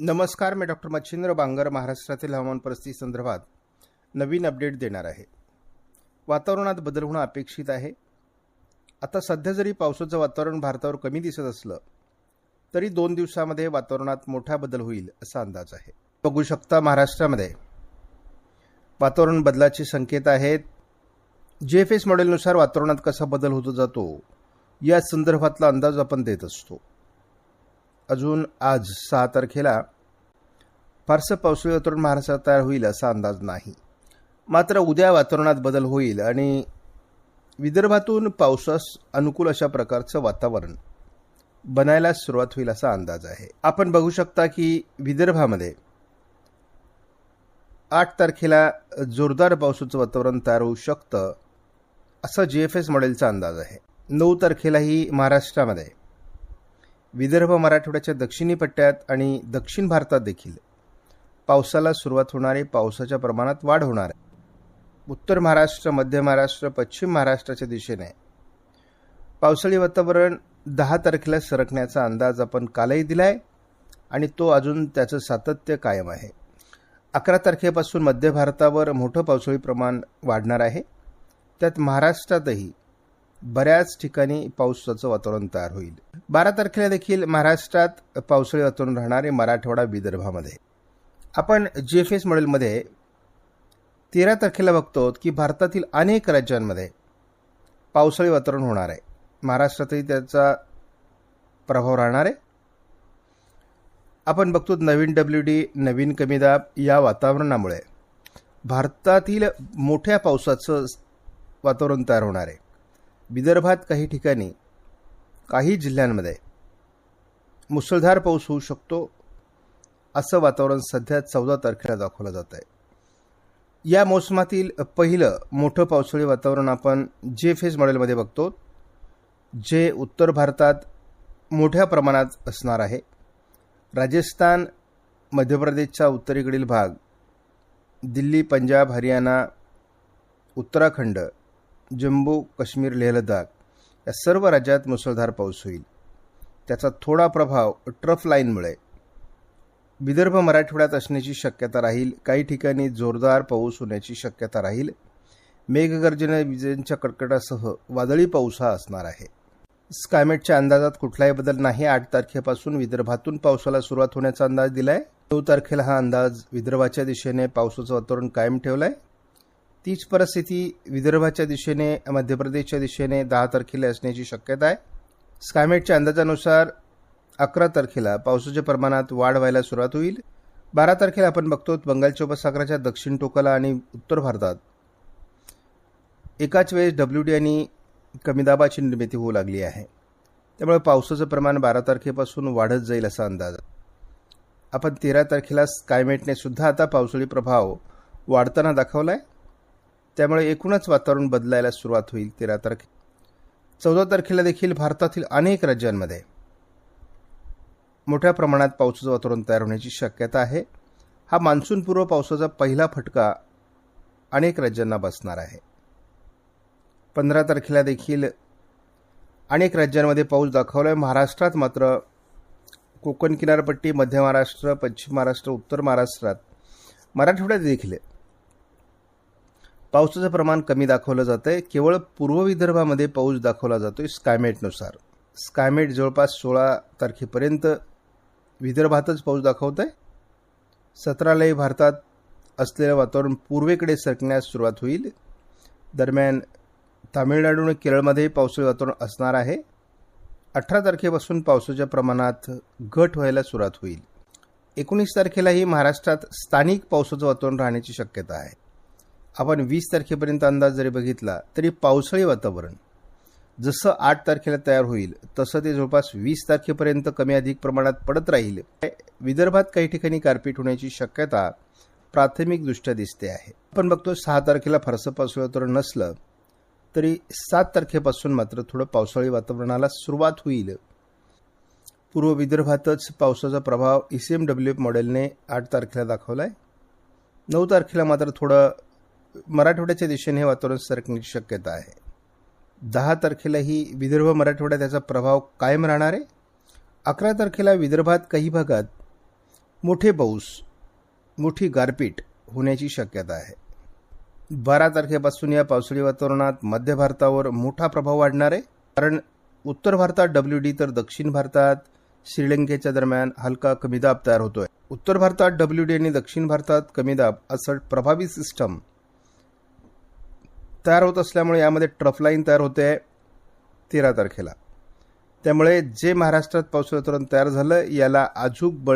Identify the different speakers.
Speaker 1: नमस्कार मी डॉक्टर मच्छिंद्र बांगर महाराष्ट्रातील हवामान परिस्थिती संदर्भात नवीन अपडेट देणार आहे. वातावरणात बदल होणं अपेक्षित आहे. आता सध्या जरी पावसाचं वातावरण भारतावर कमी दिसत असलं तरी दोन दिवसामध्ये वातावरणात मोठा बदल होईल असा अंदाज आहे. बघू शकता महाराष्ट्रामध्ये वातावरण बदलाचे संकेत आहेत. जे एफ एस मॉडेलनुसार वातावरणात कसा बदल होतो जातो या संदर्भातला अंदाज आपण देत असतो. अजून आज सहा तारखेला फारसं पावसाळी वातावरण महाराष्ट्रात तयार होईल असा अंदाज नाही. मात्र उद्या वातावरणात बदल होईल आणि विदर्भातून पावसास अनुकूल अशा प्रकारचं वातावरण बनायला सुरुवात होईल असा अंदाज आहे. आपण बघू शकता की विदर्भामध्ये आठ तारखेला जोरदार पावसाचं वातावरण तयार होऊ शकतं असा जी एफ एस मॉडेलचा अंदाज आहे. नऊ तारखेलाही महाराष्ट्रामध्ये विदर्भ मराठवाड्याच्या दक्षिणी पट्ट्यात आणि दक्षिण भारतात देखील. पावसाला सुरुवात होणारे पावसाच्या प्रमाणात वाढ होणार आहे. उत्तर महाराष्ट्र मध्य महाराष्ट्र पश्चिम महाराष्ट्राच्या दिशेने. पावसाळी वातावरण दहा तारखेला सरकण्याचा अंदाज आपण कालही दिलाय आणि तो अजून त्याचं सातत्य कायम आहे. अकरा तारखेपासून मध्य भारतावर मोठं पावसाळी प्रमाण वाढणार आहे. त्यात महाराष्ट्रातही बऱ्याच ठिकाणी पावसाचं वातावरण तयार होईल. बारा तारखेला देखील महाराष्ट्रात पावसाळी वातावरण राहणारे मराठवाडा विदर्भामध्ये. आपण जी एफ एस मॉडेलमध्ये तेरा तारखेला बघतो की भारतातील अनेक राज्यांमध्ये पावसाळी वातावरण होणार आहे. महाराष्ट्रातही त्याचा प्रभाव राहणार आहे. आपण बघतो नवीन डब्ल्यू डी नवीन कमी दाब या वातावरणामुळे भारतातील मोठ्या पावसाचं वातावरण तयार होणार आहे. विदर्भात काही ठिकाणी काही जिल्ह्यांमध्ये मुसळधार पाऊस होऊ शकतो असं वातावरण सध्या चौदा तारखेला दाखवलं जात आहे. या मोसमातील पहिलं मोठं पावसाळी वातावरण आपण जे फेज मॉडेलमध्ये बघतो जे उत्तर भारतात मोठ्या प्रमाणात असणार आहे. राजस्थान मध्य प्रदेशचा उत्तरेकडील भाग दिल्ली पंजाब हरियाणा उत्तराखंड जम्मू काश्मीर लेह लडाख या सर्व राज्यात मुसळधार पाऊस होईल. त्याचा थोडा प्रभाव ट्रफ लाईनमुळे विदर्भ मराठवाड्यात असण्याची शक्यता राहील. काही ठिकाणी जोरदार पाऊस होण्याची शक्यता राहील. मेघगर्जना विजेंच्या कडकडासह वादळी पाऊस हा असणार आहे. स्कायमेटच्या अंदाजात कुठलाही बदल नाही. आठ तारखेपासून विदर्भातून पावसाला सुरुवात होण्याचा अंदाज दिलाय. नऊ तारखेला हा अंदाज विदर्भाच्या दिशेने पावसाचं वातावरण कायम ठेवलाय. तीच परिस्थिती विदर्भाच्या दिशेने मध्य प्रदेशच्या दिशेने दहा तारखेला असण्याची शक्यता आहे. स्कायमेटच्या अंदाजानुसार अकरा तारखेला पावसाच्या प्रमाणात वाढ व्हायला सुरुवात होईल. बारा तारखेला आपण बघतो बंगालच्या उपसागराच्या दक्षिण टोकाला आणि उत्तर भारतात. एकाच वेळेस डब्ल्यू डी आणि कमी दाबाची निर्मिती होऊ लागली आहे. त्यामुळे पावसाचं प्रमाण बारा तारखेपासून वाढत जाईल असा अंदाज. आपण तेरा तारखेला स्कायमेटने सुद्धा आता पावसाळी प्रभाव वाढताना दाखवला आहे त्यामुळे एकूणच वातावरण बदलायला सुरुवात होईल तेरा तारखे. चौदा तारखेला देखील भारतातील अनेक राज्यांमध्ये मोठ्या प्रमाणात पावसाचं वातावरण तयार होण्याची शक्यता आहे. हा मान्सूनपूर्व पावसाचा पहिला फटका अनेक राज्यांना बसणार आहे. पंधरा तारखेला देखील अनेक राज्यांमध्ये पाऊस दाखवला आहे महाराष्ट्रात मात्र कोकण किनारपट्टी मध्य महाराष्ट्र पश्चिम महाराष्ट्र उत्तर महाराष्ट्रात मराठवाड्यात देखील पावसाचं प्रमाण कमी दाखवलं जातं आहे केवळ पूर्व विदर्भामध्ये पाऊस दाखवला जातो आहे स्कायमेटनुसार. स्कायमेट जवळपास सोळा तारखेपर्यंत विदर्भातच पाऊस दाखवत आहे सतरालाही भारतात असलेलं वातावरण पूर्वेकडे सरकण्यास सुरुवात होईल. दरम्यान तामिळनाडू आणि केरळमध्येही पावसाळी वातावरण असणार आहे. अठरा तारखेपासून पावसाच्या प्रमाणात घट व्हायला सुरुवात होईल. एकोणीस तारखेलाही महाराष्ट्रात स्थानिक पावसाचं वातावरण राहण्याची शक्यता आहे. आपण वीस तारखेपर्यंत अंदाज जरी बघितला तरी पावसाळी वातावरण जसं आठ तारखेला तयार होईल तसं ते जवळपास वीस तारखेपर्यंत कमी अधिक प्रमाणात पडत राहील. विदर्भात काही ठिकाणी गारपीट होण्याची शक्यता प्राथमिकदृष्ट्या दिसते आहे. आपण बघतो सहा तारखेला फारसं पावसाळी वातावरण नसलं तरी सात तारखेपासून मात्र थोडं पावसाळी वातावरणाला सुरुवात होईल. पूर्व विदर्भातच पावसाचा प्रभाव E C M W F मॉडेलने आठ तारखेला दाखवला आहे नऊ तारखेला मात्र थोडं मराठवाड्याच्या दिशेने हे वातावरण सरकण्याची शक्यता आहे. दहा तारखेलाही विदर्भ मराठवाड्यात त्याचा प्रभाव कायम राहणार आहे. अकरा तारखेला विदर्भात काही भागात मोठे पाऊस मोठी गारपीट होण्याची शक्यता आहे. बारा तारखेपासून या पावसाळी वातावरणात मध्य भारतावर मोठा प्रभाव वाढणार आहे. कारण उत्तर भारतात डब्ल्यू डी तर दक्षिण भारतात श्रीलंकेच्या दरम्यान हलका कमी दाब तयार होतोय. उत्तर भारतात डब्ल्यू डी आणि दक्षिण भारतात कमी दाब असं प्रभावी सिस्टम तयार होत असल्यामुळे यामध्ये ट्रफलाईन तयार होते आहे तेरा तारखेला. त्यामुळे जे महाराष्ट्रात पावसाळी वातावरण तयार झालं याला अजूक बळ